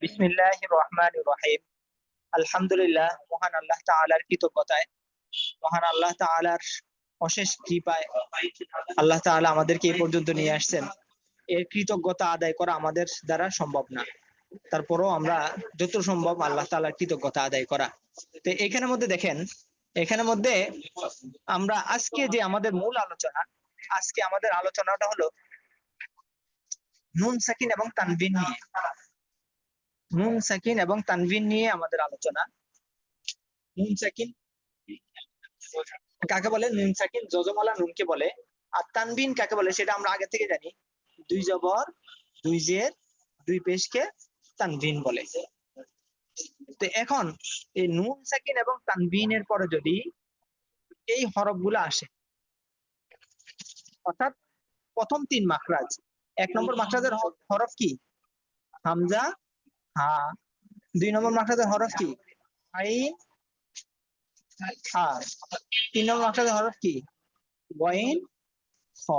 বিসমিল্লাহ রহমান রহিম আলহামদুলিল্লাহ মহান আল্লাহ কৃতজ্ঞতায় মহান আল্লাহ অশেষ কৃপায় আল্লাহ আমাদেরকে পর্যন্ত নিয়ে আসছেন এর কৃতজ্ঞতা আদায় করা আমাদের দ্বারা সম্ভব না। তারপরও আমরা যত সম্ভব আল্লাহ তাআলার কৃতজ্ঞতা আদায় করা তো এখানের মধ্যে দেখেন এখানের মধ্যে আমরা আজকে যে আমাদের মূল আলোচনা, আজকে আমাদের আলোচনাটা হলো নুন, সাকিন এবং তানবিন নিয়ে। নুন, সাকিন এবং তানবিন নিয়ে আমাদের আলোচনা। নুন, সাকিন। কাকে বলে? নুন, সাকিন। যজমালা নুনকে বলে। আর তানবিন কাকে বলে? সেটা আমরা আগে থেকে জানি। দুই জবর, দুই জের, দুই পেশকে তানবিন বলে। তো এখন এই নুন, সাকিন এবং তানবিনের পরে যদি এই হরফগুলো আসে, অর্থাৎ প্রথম তিন মাখরাজ এক নম্বর মাখরাজের হরফ কি? হামজা, হা। দুই নম্বর মাখরাজের হরফ কি? আইন, হা। তিন নম্বর মাখরাজের হরফ কি? গয়েন খ।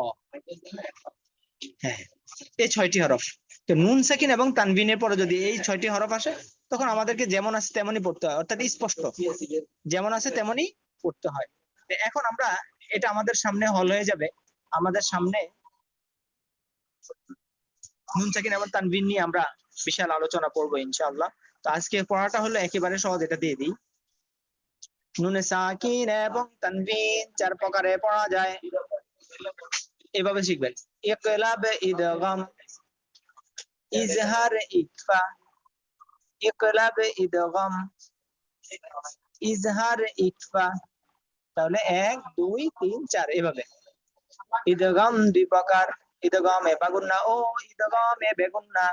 হ্যাঁ এই ছয়টি হরফ। তো নুন, সাকিন এবং তানবিনের পরে যদি এই ছয়টি হরফ আসে, তখন আমাদেরকে যেমন আছে তেমনই পড়তে হয়। অর্থাৎ স্পষ্ট। যেমন আছে তেমনই পড়তে হয়। এখন আমরা, এটা আমাদের সামনে হল হয়ে যাবে। আমাদের সামনে নুন এবং নিয়ে আমরা বিশাল আলোচনা করব তো আজকে পড়াটা হলো একেবারে সহজ, এটা দিয়ে দিই। সাকিন এবং চার প্রকারে পড়া যায়। এভাবে শিখবেন। ইজহার ইকফা ইজহার ইকফা। তাহলে এক, দুই, তিন, চার, এভাবে। ইদগাম দুই প্রকার। ইদগাম এ বাগুন্না, ও এ বেগুন্না।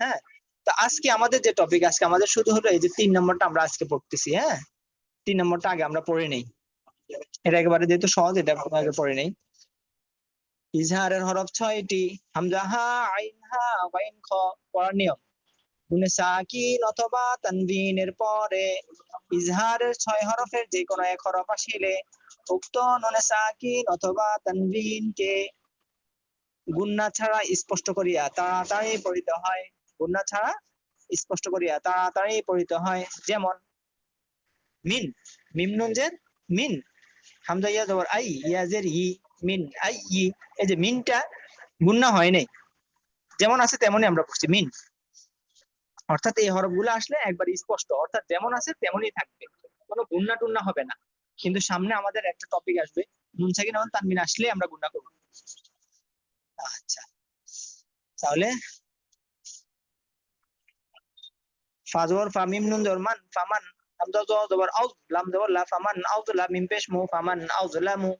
হ্যাঁ? তো আজকে আমাদের যে টপিক আজকে আমাদের শুধু হলো এই যে তিন নম্বরটা আমরা আজকে পড়তেছি হ্যাঁ? তিন নম্বরটা আগে আমরা পড়ে নেই। এটা একেবারে যেহেতু সহজ, এটা আগে পড়ে নেই। ইজহারের হরফ ছয়টি, হামজা হা, আইন হা, ওয়াইন খ, পড়ার নিয়ম। নুনে সাকিন অথবা তানবিনের পরে ইজহারের ছয় হরফের যে কোনো এক হরফ আসিলে, উক্ত নুনে সাকিন অথবা তানবিনকে গুন্না ছাড়া স্পষ্ট করিয়া তাড়াতাড়ি পড়িতে হয়। গুন্না ছাড়া স্পষ্ট করিয়া তাড়াতাড়ি পড়িতে হয়। যেমন, মিন, মিম মিন, হামজা ইয়া আই ইয়াজের ই মিন, আই, ই, এই যে মিনটা গুন্না হয় নাই। যেমন আছে তেমনই আমরা পড়ছি, মিন। অর্থাৎ এই হরফগুলো আসলে একবার স্পষ্ট। অর্থাৎ যেমন আছে তেমনই থাকবে। কোনো গুন্না টুন্না হবে না। কিন্তু সামনে আমাদের একটা টপিক আসবে। নুন সাকিন এবং তানবিন আসলে আমরা গুন্না করব। আচ্ছা। তাহলে? ফাজর ফামিম নুন জরমান ফামান, হামজা জ জবর আউজ, লাম জবর লা, ফামান, আউজ, লা, মিম পেশ মু, ফামান, আউজ লামু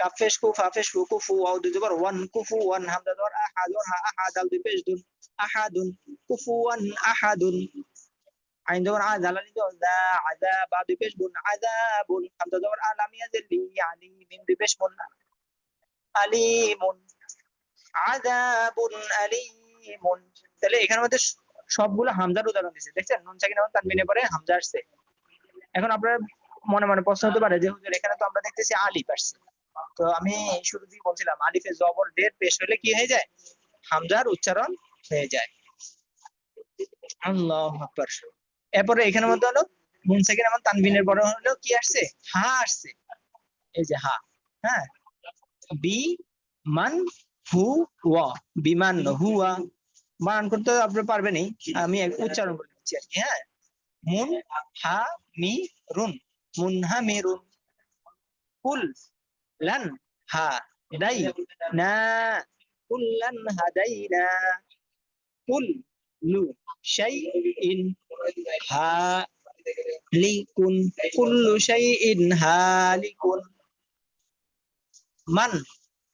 কাফেশ কু ফাফেশ কু কুফু আউজ জবর ওয়ান কুফু ওয়ান, হামজা জবর আহাদুন হা আহাদাল দুই পেশ, দুন আহাদুন কুফু ওয়ান আহাদুন আইন জবর আজাল আলি জবর দা আযা বা, দুই পেশ বুন আযাবুন হামজা জবর আলাম ইয়াজলি আলি মিম, দুই পেশ, মুন আলিমুন আযাবুন তাহলে এখানের মধ্যে সবগুলো হামজার উদাহরণ দিছে, দেখছেন? নুন সাকিন এবং তানবিনের পরে হামজা আসছে। এখন আপনার মনে মনে প্রশ্ন হতে পারে যে এখানে তো আমরা দেখতেছি আলিফ আসছে। তো আমি শুরুতেই বলছিলাম, আলিফে জবর ডের পেশ হলে কি হয়ে যায়? হামজার উচ্চারণ হয়ে যায়। আল্লাহু আকবার। এরপরে এখানের মধ্যে হলো, নুন সাকিন এবং তানবিনের পরে হলো কি আসছে? হা আসছে। এই যে হা হ্যাঁ? বি, মান হু ওয়া বিমান হুয়া বানান করতে আপনি পারবেনই। আমি উচ্চারণ করে দিচ্ছি আর কি হ্যাঁ? মুন হা মি রুন, মুন হা মি রুন। কুল লান হা দাই না কুল্লান হাদাইনা কুল লু শাইইন হা লিকুন কুল্লু শাইইন হালিকুন মান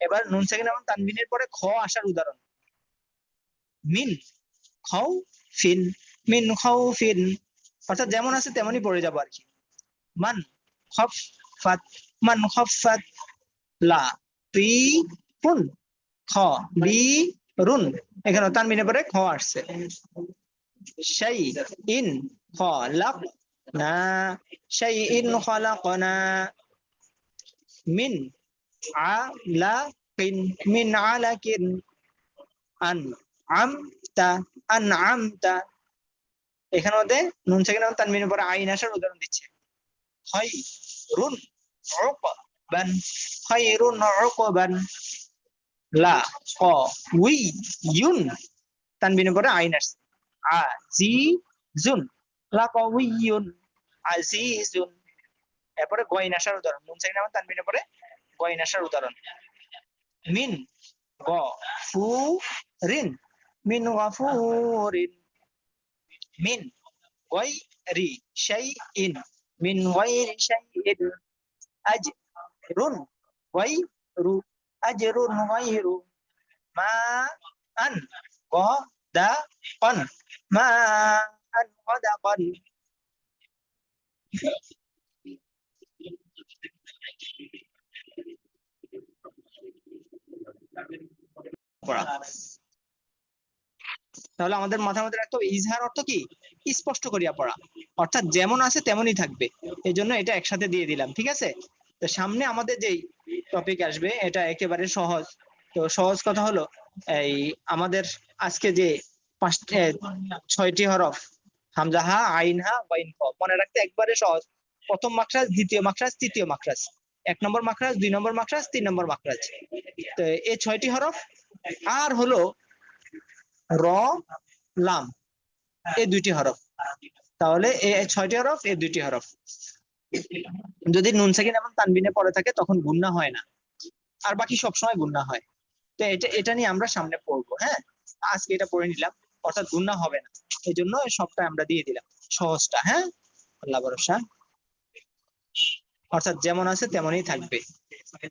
এবার নুন সেকেন্ড এবং তানবিনের পরে খ আসার উদাহরণ। মিন খাও ফিন। মিন খাও ফিন। অর্থাৎ যেমন আছে তেমনই পড়ে যাব আর কি। মান খফাত মান খফাত লা পি পুন খ বি রুন এখানে তানবিনের পরে খ আসছে। সেই ইন খ লাক না সেই ইন খলাকনা মিন আলাকিন মিন আলাকিন আন আমতা আন আমতা এখানে মধ্যে নুন এবং তানবিনের পরে আইন আসার উদাহরণ দিচ্ছে। হয় রুন উকবান। লা, ক, উই, ইউন। তানবিনের পরে আইন আসছে। আজিজুন লা ক উই ইউন আজিজুন। এরপরে গয়ন আসার উদাহরণ, নুন সেকেন্ড এবং তানবিনের পরে গয়ন আসার উদাহরণ। মিন, গ ফু রিন মিন গাফুরিন মিন গয়রি শাইইন মিন গয়রি শাইইন আজরুন গয়রু আজরুন গয়রু মা, আন গদাকান মা আন গদাকান তাহলে আমাদের মাথার মধ্যে রাখতে হবে, ইজহার অর্থ কি? স্পষ্ট করিয়া পড়া। অর্থাৎ যেমন আছে তেমনই থাকবে। এই জন্য এটা একসাথে দিয়ে দিলাম, ঠিক আছে? তো সামনে আমাদের যেই টপিক আসবে, এটা একেবারে সহজ। তো সহজ কথা হলো, এই আমাদের আজকে যে পাঁচটি ছয়টি হরফ হামজা, হা, আইন, হা বাইন খ মনে রাখতে একবারে সহজ। প্রথম মাখরাজ, দ্বিতীয় মাখরাজ, তৃতীয় মাখরাজ। এক নম্বর মাখরাজ, দুই নম্বর মাখরাজ, তিন নম্বর মাখরাজ। তো এই ছয়টি হরফ। আর হলো র, লাম। এই দুইটি হরফ। তাহলে এই ছয়টি হরফ এই দুইটি হরফ। যদি নুন, সাকিন এবং তানবিনে পড়ে থাকে, তখন গুন্না হয় না। আর বাকি সব সময় গুন্না হয়। তো এটা এটা নিয়ে আমরা সামনে পড়ব হ্যাঁ? আজকে এটা পড়ে নিলাম। অর্থাৎ গুণা হবে না। এই জন্য সবটা আমরা দিয়ে দিলাম। সহজটা হ্যাঁ? আল্লাহ ভরসা। অর্থাৎ যেমন আছে তেমনই থাকবে।